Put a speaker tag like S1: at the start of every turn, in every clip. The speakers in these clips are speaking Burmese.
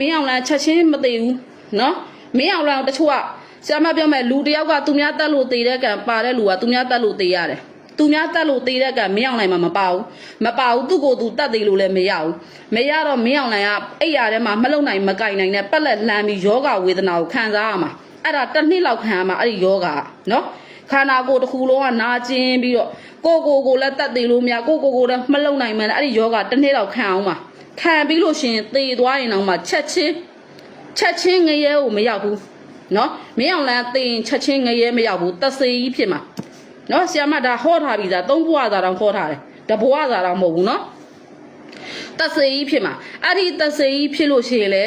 S1: မင်းအောင်လန်းချက်ချင်းမသိဘူးနော်မင်းအောင်လန်းတချို့ကဆရာမပြောမယ်လူတစ်ယောက်ကသူများတက်လို့တည်တဲ့ကံပါတဲ့လူကသူများတက်လို့တည်ရတယ်သူများတက်လို့တည်တဲ့ကံမင်းအောင်လိုင်မှာမပါဘူးမပါဘူးသူ့ကိုယ်သူတက်သေးလို့လည်းမရဘူးမရတော့မင်းအောင်လိုင်ကအဲ့ရထဲမှာမလုံနိုင်မကင်နိုင်နဲ့ပက်လက်လမ်းပြီးယောဂဝေဒနာကိုခံစားရမှာအဲ့ဒါတစ်နှစ်လောက်ခံရမှာအဲ့ဒီယောဂကနော်ခန္ဓာကိုယ်တစ်ခုလုံးကနာကျင်ပြီးတော့ ကိုကိုကိုလည်းတက်သေးလို့မရကိုကိုကိုလည်းမလုံနိုင်မှန်းအဲ့ဒီယောဂတစ်နေ့တော့ခံအောင်ပါခံပြီးလို့ရှိရင်သေသွားရင်တော့မှချက်ချင်းချက်ချင်းငရဲကိုမရောက်ဘူးနော်မင်းအောင်လန်းသေရင်ချက်ချင်းငရဲမရောက်ဘူးတဆေကြီးဖြစ်မှာနော်ဆရာမဒါဟောထားပြီသားသုံးဘွားသားတောင်ဟောထားတယ်တဘွားသားတောင်မဟုတ်ဘူးနော်တဆေကြီးဖြစ်မှာအဲ့ဒီတဆေကြီးဖြစ်လို့ရှိရင်လေ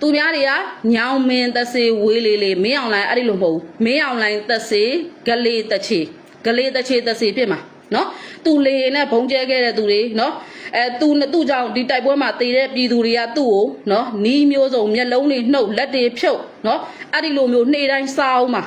S1: သူများတွေကညောင်မင်းတဆေဝေးလေးလေးမင်းအောင်လိုင်းအဲ့ဒီလိုမဟုတ်ဘူးမင်းအောင်လိုင်းတဆေဂလေးတချေ ဂလေးတချေတဆေဖြစ်မှာနော်သူလေနဲ့ဘုံကျဲခဲ့တဲ့သူတွေနော်အဲသူသူ့ကြောင့်ဒီတိုက်ပွဲမှာတည်တဲ့ပြည်သူတွေကသူ့ကိုနော်နီးမျိုးစုံမျက်လုံးတွေနှုတ်လက်တွေဖြုတ်နော်အဲ့ဒီလိုမျိုးနေ့တိုင်းစားအောင်မှာ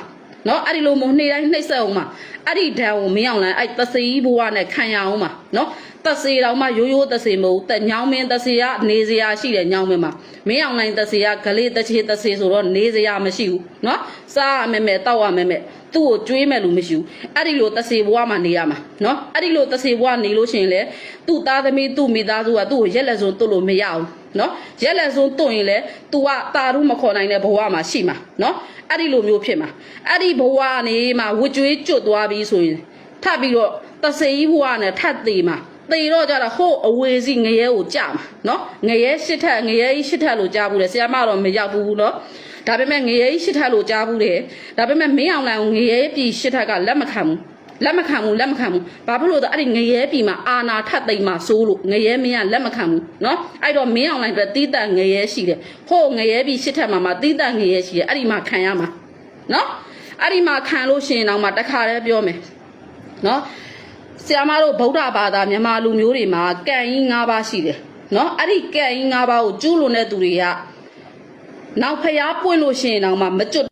S1: နော်အဲ့ဒီလိုမျိုးနေ့တိုင်းနှိမ့်ဆက်အောင်မှာအဲ့ဒီဓာတ်ကိုမင်းအောင်လန်းအဲ့သစီဘဝနဲ့ခံရအောင်မှာနော်သစီတော်မှရိုးရိုးသစီမဟုတ်တက်ညောင်းမင်းသစီကနေစရာရှိတယ်ညောင်းမင်းမှာမင်းအောင်လိုင်းသစီကဂလေးတချေသစီဆိုတော့နေစရာမရှိဘူးနော်စားရမယ်မယ်တောက်ရမယ်မယ်သူ့ကိုကျွေးမဲ့လူမရှိဘူးအဲ့ဒီလိုသစီဘဝမှာနေရမှာနော်အဲ့ဒီလိုသစီဘဝနေလို့ရှိရင်လေသူ့သားသမီးသူ့မိသားစုကသူ့ကိုရက်လက်စုံတွတ်လို့မရအောင် နော်ရက်လက်စုံတွတ်ရင်လေ तू ကတာရုမခေါ်နိုင်တဲ့ဘဝမှာရှိမှာနော်အဲ့ဒီလိုမျိုးဖြစ်မှာအဲ့ဒီဘဝကနေမှာဝကြွေးကျွတ်သွားပြီးဆိုရင်ထပ်ပြီးတော့သစီဘဝနဲ့ထပ်သေးမှာသေတော့ကြတာဟို့အဝေစီငရဲကိုကြမှာနော်ငရဲရှစ်ထက်ငရဲကြီးရှစ်ထက်လို့ကြားဘူးလေဆရာမတော့မရောက်ဘူးနော်ဒါပေမဲ့ငရဲကြီးရှစ်ထက်လို့ကြားဘူးတယ်ဒါပေမဲ့မင်းအောင်လိုင်ကိုငရဲပြည်ရှစ်ထက်ကလက်မခံဘူး လက်မခံဘူးလက်မခံဘူးဘာဖြစ်လို့လဲအဲ့ဒီငရဲပြည်မှာအာနာထပ်သိမ်းမှာစိုးလို့ငရဲမင်းကလက်မခံဘူးနော်အဲ့တော့မင်းအောင်လိုင်ပဲတီးတန့်ငရဲရှိတယ်ဟို့ငရဲပြည်ရှစ်ထက်မှာမှာတီးတန့်ငရဲရှိတယ်အဲ့ဒီမှာခံရမှာနော်အဲ့ဒီမှာခံလို့ရှိရင်တော့မှတခါတည်းပြောမယ်နော် ဆရာမတို့ဗုဒ္ဓဘာသာမြန်မာလူမျိုးတွေမှာကံကြီး၅ပါးရှိတယ်เนาะအဲ့ဒီကံကြီး၅ပါးကိုကျူးလွန်တဲ့သူတွေကနောက်ဖျားပွင့်လို့ရှိရင်တော့မှမကျွတ်